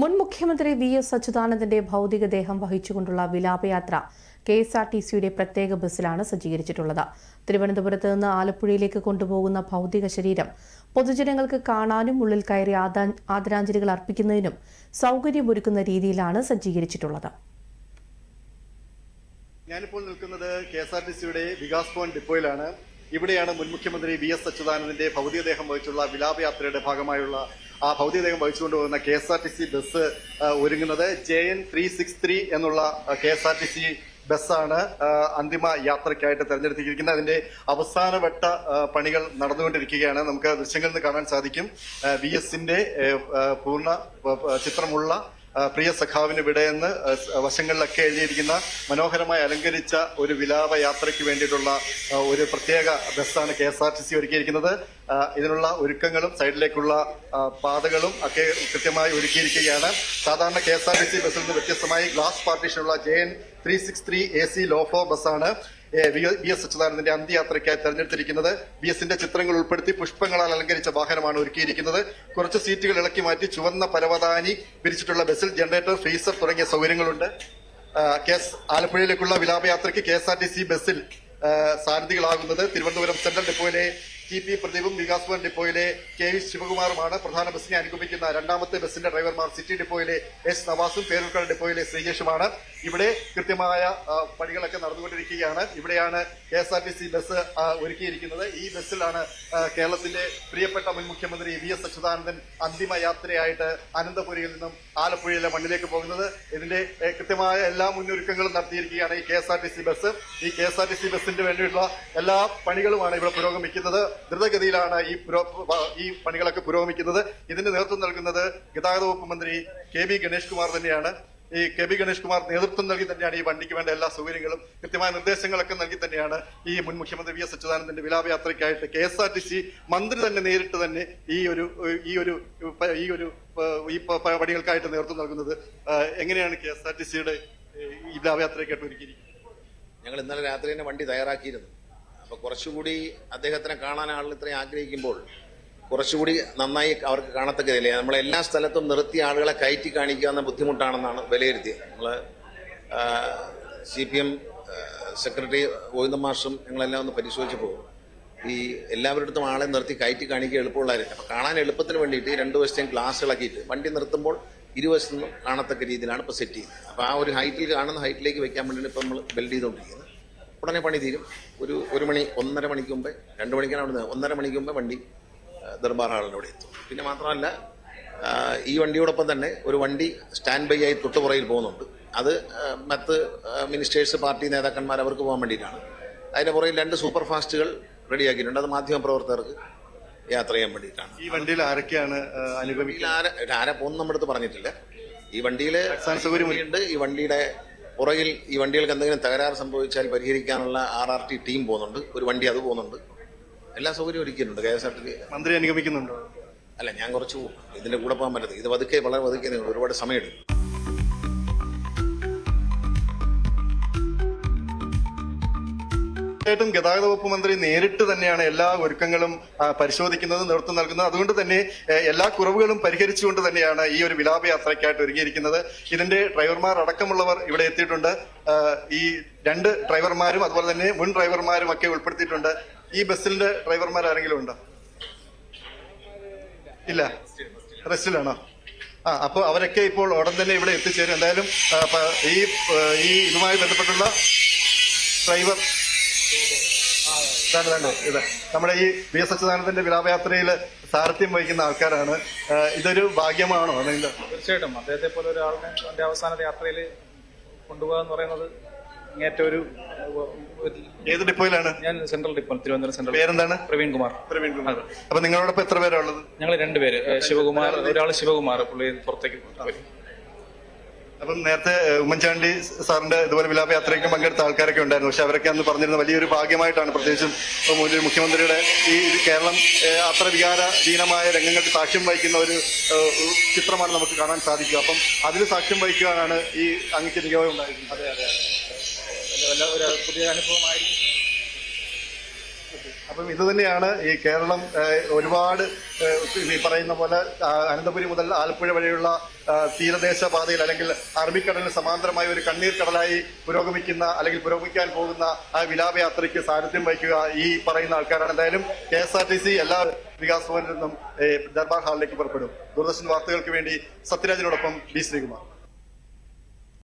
മുൻ മുഖ്യമന്ത്രി V S അച്യുതാനന്ദന്റെ ഭൗതികദേഹം വഹിച്ചുകൊണ്ടുള്ള വിലാപയാത്ര കെ എസ് ആർ ടി സിയുടെ പ്രത്യേക ബസ്സിലാണ് സജ്ജീകരിച്ചിട്ടുള്ളത്. തിരുവനന്തപുരത്ത് നിന്ന് ആലപ്പുഴയിലേക്ക് കൊണ്ടുപോകുന്ന ഭൗതിക ശരീരം പൊതുജനങ്ങൾക്ക് കാണാനും ഉള്ളിൽ കയറി ആദാ- ആദരാഞ്ജലികൾ അർപ്പിക്കുന്നതിനും സൗകര്യമൊരുക്കുന്ന രീതിയിലാണ് സജ്ജീകരിച്ചിട്ടുള്ളത്. ഞാനിപ്പോൾ നിൽക്കുന്നത് കെ എസ് ആർ ടി സിയുടെ വികാസ് ഭവൻ ഡിപ്പോയിലാണ്. ഇവിടെയാണ് മുൻ മുഖ്യമന്ത്രി വി എസ് അച്യുതാനന്ദന്റെ ഭൗതികദേഹം വഹിച്ചുള്ള വിലാപയാത്രയുടെ ഭാഗമായുള്ള ആ ഭൗതികദേഹം വഹിച്ചുകൊണ്ട് പോകുന്ന K S R T C bus ഒരുങ്ങുന്നത്. J N three six three എന്നുള്ള K S R T C ബസ്സാണ് അന്തിമ യാത്രയ്ക്കായിട്ട് തെരഞ്ഞെടുത്തിരിക്കുന്നത്. അതിന്റെ അവസാനവട്ട പണികൾ നടന്നുകൊണ്ടിരിക്കുകയാണ്. നമുക്ക് ദൃശ്യങ്ങളിൽ നിന്ന് കാണാൻ സാധിക്കും. വി എസിന്റെ പൂർണ ചിത്രമുള്ള പ്രിയ സഖാവിന് വിടയെന്ന് വശങ്ങളിലൊക്കെ എഴുതിയിരിക്കുന്ന മനോഹരമായി അലങ്കരിച്ച ഒരു വിലാപ യാത്രയ്ക്ക് വേണ്ടിയിട്ടുള്ള ഒരു പ്രത്യേക ബസ്സാണ് K S R T C ഒരുക്കിയിരിക്കുന്നത്. ഇതിനുള്ള ഒരുക്കങ്ങളും സൈഡിലേക്കുള്ള പാതകളും ഒക്കെ കൃത്യമായി ഒരുക്കിയിരിക്കുകയാണ്. സാധാരണ K S R T C ബസ്സിൽ നിന്ന് വ്യത്യസ്തമായി glass പാർട്ടീഷനുള്ള J N three six three A C ലോഫോ ബസ്സാണ്. വി എസ് അച്യുതാനന്ദന്റെ അന്ത്യയാത്രയ്ക്കായി തെരഞ്ഞെടുത്തിരിക്കുന്നത് വി എസിന്റെ ചിത്രങ്ങൾ ഉൾപ്പെടുത്തി പുഷ്പങ്ങളാൽ അലങ്കരിച്ച വാഹനമാണ് ഒരുക്കിയിരിക്കുന്നത്. കുറച്ച് സീറ്റുകൾ ഇളക്കി മാറ്റി ചുവന്ന പരവതാനി വിരിച്ചിട്ടുള്ള ബസ്സിൽ ജനറേറ്റർ ഫ്രീസർ തുടങ്ങിയ സൗകര്യങ്ങളുണ്ട്. കേസ് ആലപ്പുഴയിലേക്കുള്ള വിലാപയാത്രയ്ക്ക് K S R T C ബസ്സിൽ സാരഥികളാകുന്നത് തിരുവനന്തപുരം സെൻട്രൽ ഡിപ്പോയിലെ ടി പി പ്രദീപും വികാസ് ഭവൻ ഡിപ്പോയിലെ കെ വി ശിവകുമാറുമാണ് പ്രധാന ബസ്സിനെ അനുഗമിക്കുന്ന രണ്ടാമത്തെ ബസ്സിന്റെ ഡ്രൈവർമാർ സിറ്റി ഡിപ്പോയിലെ എസ് നവാസും പേരൂർക്കട ഡിപ്പോയിലെ ശ്രീജേഷുമാണ് ഇവിടെ കൃത്യമായ പണികളൊക്കെ നടന്നുകൊണ്ടിരിക്കുകയാണ്. ഇവിടെയാണ് K S R T C bus ഒരുക്കിയിരിക്കുന്നത്. ഈ ബസ്സിലാണ് കേരളത്തിന്റെ പ്രിയപ്പെട്ട മുൻ മുഖ്യമന്ത്രി വി എസ് അച്യുതാനന്ദൻ അന്തിമ യാത്രയായിട്ട് അനന്തപുരിയിൽ നിന്നും ആലപ്പുഴയിലെ മണ്ണിലേക്ക് പോകുന്നത്. ഇതിന്റെ കൃത്യമായ എല്ലാ മുന്നൊരുക്കങ്ങളും നടത്തിയിരിക്കുകയാണ് ഈ K S R T C bus. ഈ K S R T C ബസ്സിന് വേണ്ടിയിട്ടുള്ള എല്ലാ പണികളുമാണ് ഇവിടെ പുരോഗമിക്കുന്നത്. ദ്രുതഗതിയിലാണ് ഈ ഈ പണികളൊക്കെ പുരോഗമിക്കുന്നത്. ഇതിന് നേതൃത്വം നൽകുന്നത് ഗതാഗത വകുപ്പ് മന്ത്രി കെ ബി ഗണേഷ് കുമാർ തന്നെയാണ്. ഈ കെ ബി ഗണേഷ് കുമാർ നേതൃത്വം നൽകി തന്നെയാണ് ഈ വണ്ടിക്ക് വേണ്ട എല്ലാ സൗകര്യങ്ങളും കൃത്യമായ നിർദ്ദേശങ്ങളൊക്കെ നൽകി തന്നെയാണ് ഈ മുൻ മുഖ്യമന്ത്രി വി എസ് അച്യുതാനന്ദന്റെ വിലാപയാത്രയ്ക്കായിട്ട് K S R T C മന്ത്രി തന്നെ നേരിട്ട് തന്നെ ഈ ഒരു ഈ ഒരു ഈ ഒരു ഈ പണികൾക്കായിട്ട് നേതൃത്വം നൽകുന്നത്. എങ്ങനെയാണ് കെ എസ് ആർ ടി സിയുടെ ഈ വിലാപയാത്രയ്ക്കായിട്ട് ഒരുക്കിയിരിക്കുന്നത്? ഞങ്ങൾ ഇന്നലെ രാത്രി തന്നെ വണ്ടി തയ്യാറാക്കിയിരുന്നു. അപ്പൊ കുറച്ചുകൂടി അദ്ദേഹത്തിനെ കാണാൻ ആളുകൾ ഇത്രയും ആഗ്രഹിക്കുമ്പോൾ കുറച്ചുകൂടി നന്നായി അവർക്ക് കാണത്തക്കതില്ലേ? നമ്മൾ എല്ലാ സ്ഥലത്തും നിർത്തി ആളുകളെ കയറ്റി കാണിക്കുക എന്ന ബുദ്ധിമുട്ടാണെന്നാണ് വിലയിരുത്തിയത്. നമ്മൾ C P M secretary Govinda മാഷും ഞങ്ങളെല്ലാം ഒന്ന് പരിശോധിച്ചപ്പോൾ ഈ എല്ലാവരുടെ ആളെ നിർത്തി കയറ്റി കാണിക്കുക എളുപ്പമുള്ളതായിരുന്നു. അപ്പോൾ കാണാൻ എളുപ്പത്തിന് വേണ്ടിയിട്ട് ഈ രണ്ട് വശത്തെയും ഗ്ലാസ് ഇളക്കിയിട്ട് വണ്ടി നിർത്തുമ്പോൾ ഇരുവശത്തുനിന്നും കാണത്തക്ക രീതിയിലാണ് ഇപ്പോൾ സെറ്റ് ചെയ്യുന്നത്. അപ്പോൾ ആ ഒരു ഹൈറ്റിൽ കാണുന്ന ഹൈറ്റിലേക്ക് വെക്കാൻ വേണ്ടിയിട്ട് ഇപ്പോൾ നമ്മൾ ബിൽഡ് ചെയ്തുകൊണ്ടിരിക്കുന്നത്. ഉടനെ പണി തീരും. ഒരു ഒരു മണി ഒന്നര മണിക്ക് മുമ്പേ രണ്ട് മണിക്കാണ് അവിടെ ഒന്നര മണിക്ക് മുമ്പേ വണ്ടി ദർബാർ ഹാളിലൂടെ എത്തും. പിന്നെ മാത്രമല്ല ഈ വണ്ടിയോടൊപ്പം തന്നെ ഒരു വണ്ടി സ്റ്റാൻഡ് ബൈ ആയി തൊട്ടുപുറയിൽ പോകുന്നുണ്ട്. അത് മറ്റ് മിനിസ്റ്റേഴ്സ് പാർട്ടി നേതാക്കന്മാർ അവർക്ക് പോകാൻ വേണ്ടിയിട്ടാണ്. അതിന്റെ പുറകിൽ രണ്ട് സൂപ്പർ ഫാസ്റ്റുകൾ റെഡിയാക്കിയിട്ടുണ്ട് അത് മാധ്യമ പ്രവർത്തകർക്ക് യാത്ര ചെയ്യാൻ വേണ്ടിയിട്ടാണ്. ഈ വണ്ടിയിൽ ആരൊക്കെയാണ് അനുഭവിക്കുന്നത് ആരെ ആരെ പോകുന്നു നമ്മുടെ അടുത്ത് പറഞ്ഞിട്ടില്ല. ഈ വണ്ടിയിൽ സൗകര്യമുണ്ട് ഈ വണ്ടിയുടെ പുറകിൽ ഈ വണ്ടികൾക്ക് എന്തെങ്കിലും തകരാറ് സംഭവിച്ചാൽ പരിഹരിക്കാനുള്ള ആർ ആർ ടി ടീം പോകുന്നുണ്ട്. ഒരു വണ്ടി അത് പോകുന്നുണ്ട്. എല്ലാ സൗകര്യവും ഒരുക്കിയിട്ടുണ്ട്. കെ എസ് ആർ ടി മന്ത്രി അനുഗമിക്കുന്നുണ്ടോ? അല്ല ഞാൻ കുറച്ച് പോകും ഇതിന്റെ കൂടെ പോകാൻ പറ്റത്തില്ല. ഇത് പതുക്കെ വളരെ പതുക്കെ ഒരുപാട് സമയമെടുക്കും. തീർച്ചയായിട്ടും ഗതാഗത വകുപ്പ് മന്ത്രി നേരിട്ട് തന്നെയാണ് എല്ലാ ഒരുക്കങ്ങളും പരിശോധിക്കുന്നത് നേതൃത്വം നൽകുന്നത്. അതുകൊണ്ട് തന്നെ എല്ലാ കുറവുകളും പരിഹരിച്ചുകൊണ്ട് തന്നെയാണ് ഈ ഒരു വിലാപയാത്രയ്ക്കായിട്ട് ഒരുങ്ങിയിരിക്കുന്നത്. ഇതിന്റെ ഡ്രൈവർമാർ അടക്കമുള്ളവർ ഇവിടെ എത്തിയിട്ടുണ്ട്. ഈ രണ്ട് ഡ്രൈവർമാരും അതുപോലെ തന്നെ മുൻ ഡ്രൈവർമാരും ഒക്കെ ഉൾപ്പെടുത്തിയിട്ടുണ്ട്. ഈ ബസ്സിന്റെ ഡ്രൈവർമാർ ആരെങ്കിലും ഉണ്ടോ? ഇല്ല. റെസ്റ്റിലാണോ? ആ അപ്പോൾ അവരൊക്കെ ഇപ്പോൾ ഉടൻ തന്നെ ഇവിടെ എത്തിച്ചേരും. എന്തായാലും ഈ ഈ ഇതുമായി ബന്ധപ്പെട്ടുള്ള ഡ്രൈവർ ഇതാണ് ഇത് നമ്മുടെ ഈ വി എസ് അച്യുതാനന്ദന്റെ വിലാപയാത്രയിൽ സാരഥ്യം വഹിക്കുന്ന ആൾക്കാരാണ്. ഇതൊരു ഭാഗ്യമാണോ? അല്ലെങ്കിൽ തീർച്ചയായിട്ടും. അദ്ദേഹത്തെ പോലെ ഒരാളിനെ തന്റെ അവസാന യാത്രയിൽ കൊണ്ടുപോകുക എന്ന് പറയുന്നത് ഏറ്റവും ഒരു ഏത് ഡിപ്പോയിലാണ്? ഞാൻ സെൻട്രൽ ഡിപ്പോ തിരുവനന്തപുരം സെൻട്രൽ പേരെന്താണ്? പ്രവീൺ കുമാർ പ്രവീൺ കുമാർ അപ്പൊ നിങ്ങളോടൊപ്പം എത്ര പേരാ ഉള്ളത്? ഞങ്ങൾ രണ്ടുപേര്. ശിവകുമാർ ഒരാൾ ശിവകുമാർ പുള്ളി പുറത്തേക്ക് വരും അപ്പം നേരത്തെ ഉമ്മൻചാണ്ടി സാറിന്റെ ഇതുപോലെ വിലാപയാത്രയ്ക്ക് പങ്കെടുത്ത ആൾക്കാരൊക്കെ ഉണ്ടായിരുന്നു. പക്ഷെ അവരൊക്കെ അന്ന് പറഞ്ഞിരുന്ന വലിയൊരു ഭാഗ്യമായിട്ടാണ് പ്രത്യേകിച്ചും മുഖ്യമന്ത്രിയുടെ ഈ കേരളം അത്ര വികാരഹീനമായ രംഗങ്ങൾക്ക് സാക്ഷ്യം വഹിക്കുന്ന ഒരു ചിത്രമാണ് നമുക്ക് കാണാൻ സാധിക്കുക. അപ്പം അതിന് സാക്ഷ്യം വഹിക്കുവാനാണ് ഈ അങ്ങക്ക് നിയോഗം ഉണ്ടായിരുന്നത്. അതെ അതെ പുതിയ അനുഭവമായിരിക്കും. അപ്പൊ ഇത് തന്നെയാണ് ഈ കേരളം ഒരുപാട് ഈ പറയുന്ന പോലെ അനന്തപുരി മുതൽ ആലപ്പുഴ വരെയുള്ള തീരദേശ പാതയിൽ അല്ലെങ്കിൽ അറബിക്കടലിന് സമാന്തരമായ ഒരു കണ്ണീർ കടലായി പുരോഗമിക്കുന്ന അല്ലെങ്കിൽ പുരോഗമിക്കാൻ പോകുന്ന ആ വിലാപയാത്രയ്ക്ക് സാന്നിധ്യം വഹിക്കുക ഈ പറയുന്ന ആൾക്കാരാണ്. എന്തായാലും K S R T C എല്ലാ വികാസ് ഭവനിൽ നിന്നും ദർബാർ ഹാളിലേക്ക് പുറപ്പെടും. ദൂരദർശൻ വാർത്തകൾക്ക് വേണ്ടി സത്യരാജിനോടൊപ്പം ബി ശ്രീകുമാർ.